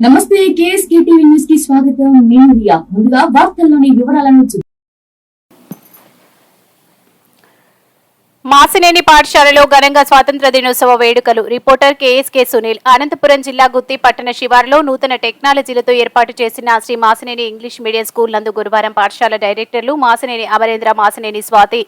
నమస్తే KSK TV న్యూస్కి స్వాగతం. నేను రియా. ముందుగా వార్తల్లోని వివరాలను చూ- మాసినేని పాఠశాలలో ఘనంగా స్వాతంత్ర దినోత్సవ వేడుకలు. రిపోర్టర్ కేఎస్కే సునీల్ అనంతపురం జిల్లా గుత్తి పట్టణ శివారులో నూతన టెక్నాలజీలతో ఏర్పాటు చేసిన Shri Masineni English medium school నందు గురువారం పాఠశాల డైరెక్టర్లు మాసినేని అమరేంద్ర మాసినేని స్వాతి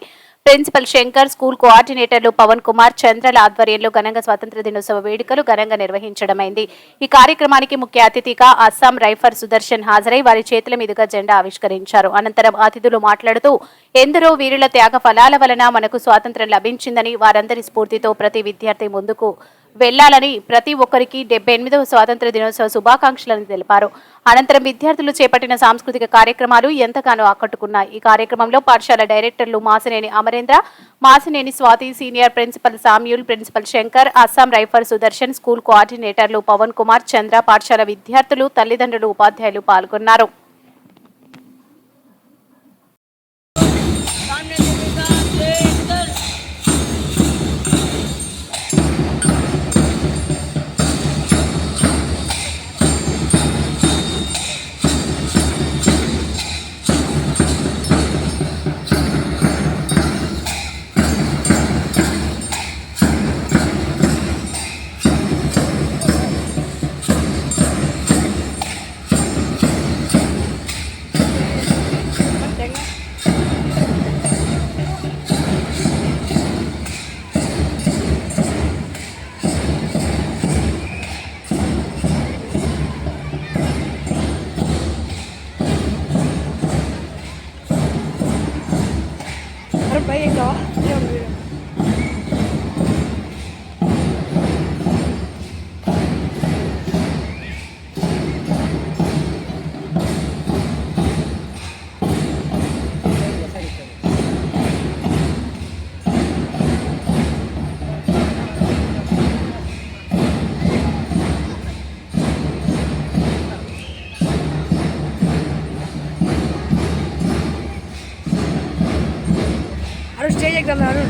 ప్రిన్సిపల్ శంకర్ స్కూల్ కోఆర్డినేటర్లు పవన్ కుమార్ చంద్రల ఆధ్వర్యంలో ఘనంగా స్వాతంత్ర దినోత్సవ వేడుకలు ఘనంగా నిర్వహించడమైంది. ఈ కార్యక్రమానికి ముఖ్య అతిథిగా అస్సాం రైఫర్ సుదర్శన్ హాజరై వారి చేతుల మీదుగా జెండా ఆవిష్కరించారు. అనంతరం అతిథులు మాట్లాడుతూ ఎందరో వీరుల త్యాగ ఫలాల వలన మనకు స్వాతంత్రం లభించిందని వారందరి స్ఫూర్తితో ప్రతి విద్యార్థి ముందుకు వెళ్ళాలని ప్రతి ఒక్కరికి డెబ్బై ఎనిమిదవ స్వాతంత్ర దినోత్సవ శుభాకాంక్షలను తెలిపారు. అనంతరం విద్యార్థులు చేపట్టిన సాంస్కృతిక కార్యక్రమాలు ఎంతగానో ఆకట్టుకున్నాయి. ఈ కార్యక్రమంలో పాఠశాల డైరెక్టర్లు Masineni Amarendra Masineni Swathi senior principal Samuel principal Shankar Assam రైఫర్ Sudarshan school కోఆర్డినేటర్లు పవన్ కుమార్ చంద్ర పాఠశాల విద్యార్థులు తల్లిదండ్రులు ఉపాధ్యాయులు పాల్గొన్నారు. જય જગદંબા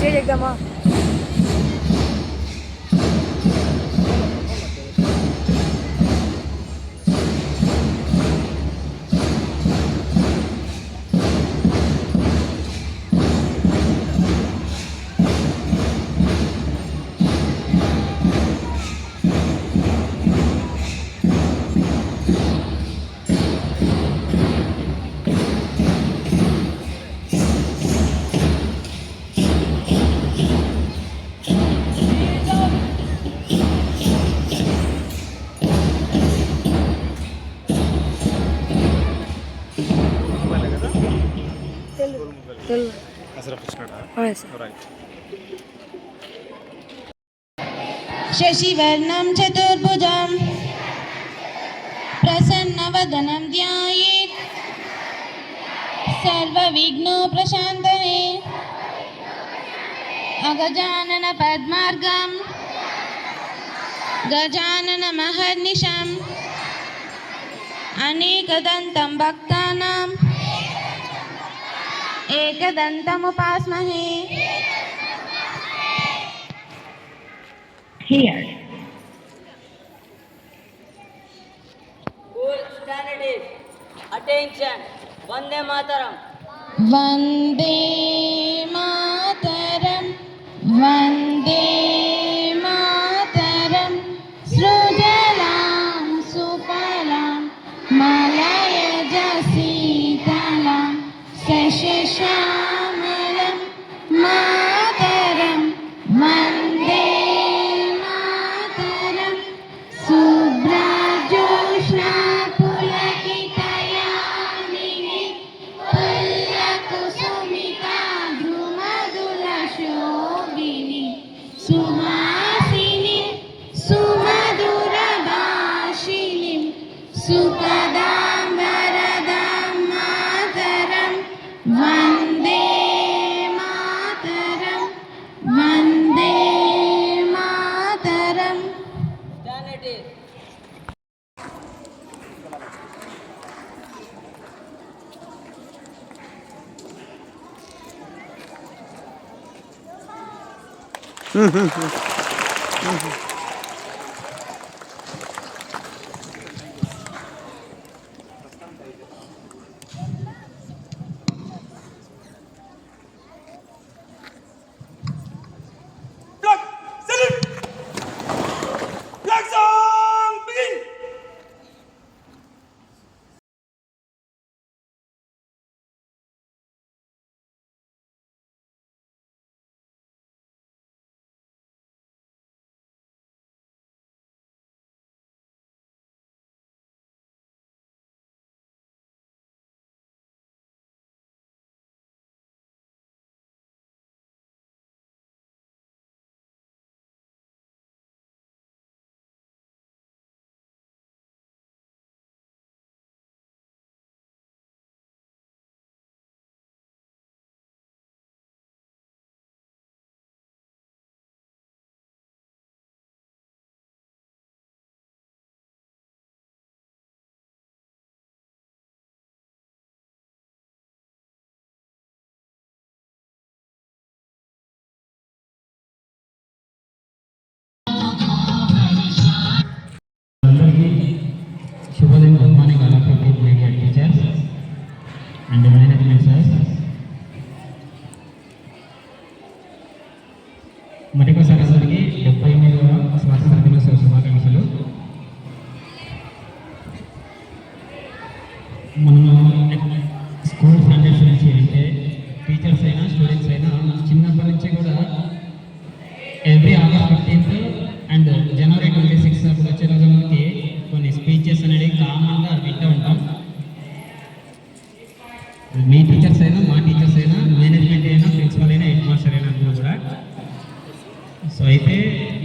જય જગદંબા. शशिवर्णं चतुर्भुजं प्रसन्नवदनं ध्यायेत् सर्वविघ्नोप्रशान्तये अगजाननपद्मार्गं गजाननमहर्निशम् अनेकदन्तं भक्तानाम् एकदन्तमुपास्महे Full standard attention Vande Mataram वन्दे मातरं वन्दे मातरं सृजलां सुफलां मलयज Mm-hmm. mm-hmm. మనము స్కూల్ స్టాండర్డ్స్ నుంచి అంటే టీచర్స్ అయినా స్టూడెంట్స్ అయినా చిన్నప్పటి నుంచి కూడా every August fifteenth and January twenty six అప్పుడు వచ్చే రోజు మనకి కొన్ని స్పీచెస్ అనేది కామన్గా వింటూ ఉంటాం. మీ టీచర్స్ అయినా మా టీచర్స్ అయినా మేనేజ్మెంట్ అయినా ప్రిన్సిపల్ అయినా హెడ్ మాస్టర్ అయినా అందరూ కూడా. సో అయితే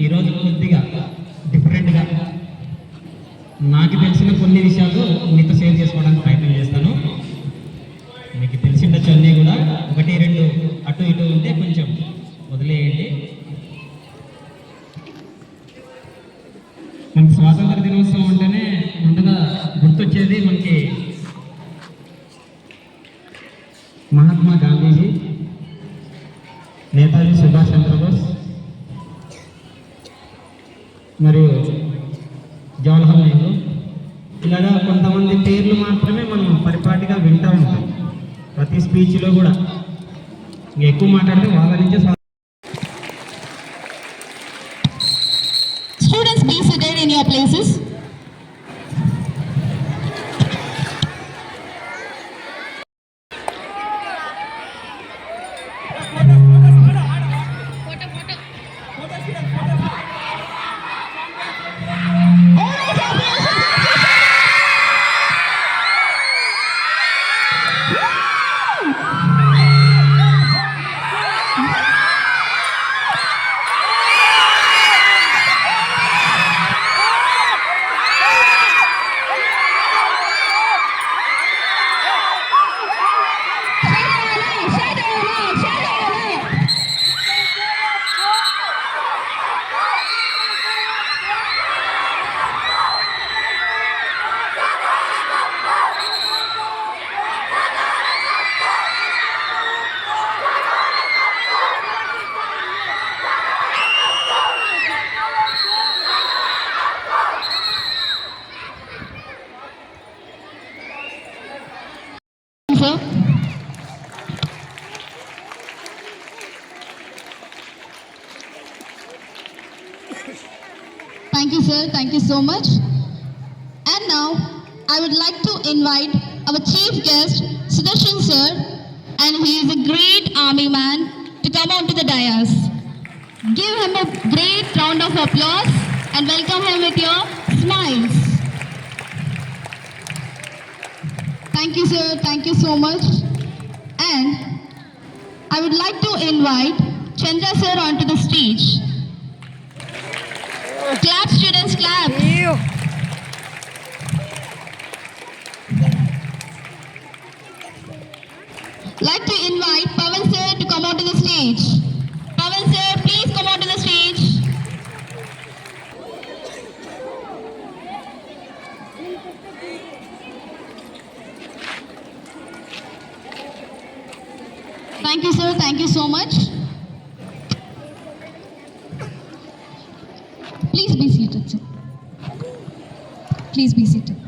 ఈరోజు కొద్దిగా డిఫరెంట్గా నాకు తెలిసిన కొన్ని విషయాలు మీతో షేర్ చేసుకోవడానికి ప్రయత్నం అటు ఇటు ఉంటే కొంచెం వదిలేయండి. మన స్వాతంత్ర దినోత్సవం అంటేనే ముందుగా గుర్తొచ్చేది మనకి మహాత్మా గాంధీజీ నేతాజీ సుభాష్ చంద్రబోస్ మరియు జవహర్లాల్ నెహ్రూ. ఇలాగా కొంతమంది పేర్లు మాత్రమే మనం పరిపాటిగా వింటూ ఉంటాం. ప్రతి స్పీచ్లో కూడా. ఇంకా ఎక్కువ మాట్లాడితే వాళ్ళ నుంచే స్వా- Students, be seated in your Thank you, sir. Thank you so much. And now, I would like to invite our chief guest, Sudarshan sir, and he is a great army man, to come onto the dais. Give him a great round of applause and welcome him with your smiles. Thank you, sir. Thank you so much. And I would like to invite Chandra sir onto the stage. Clap, students, clap. Ew. Like to invite Pavan sir to come out onto the stage. Pavan sir, please come out onto the stage. Thank you, sir. Thank you so much. Please be seated.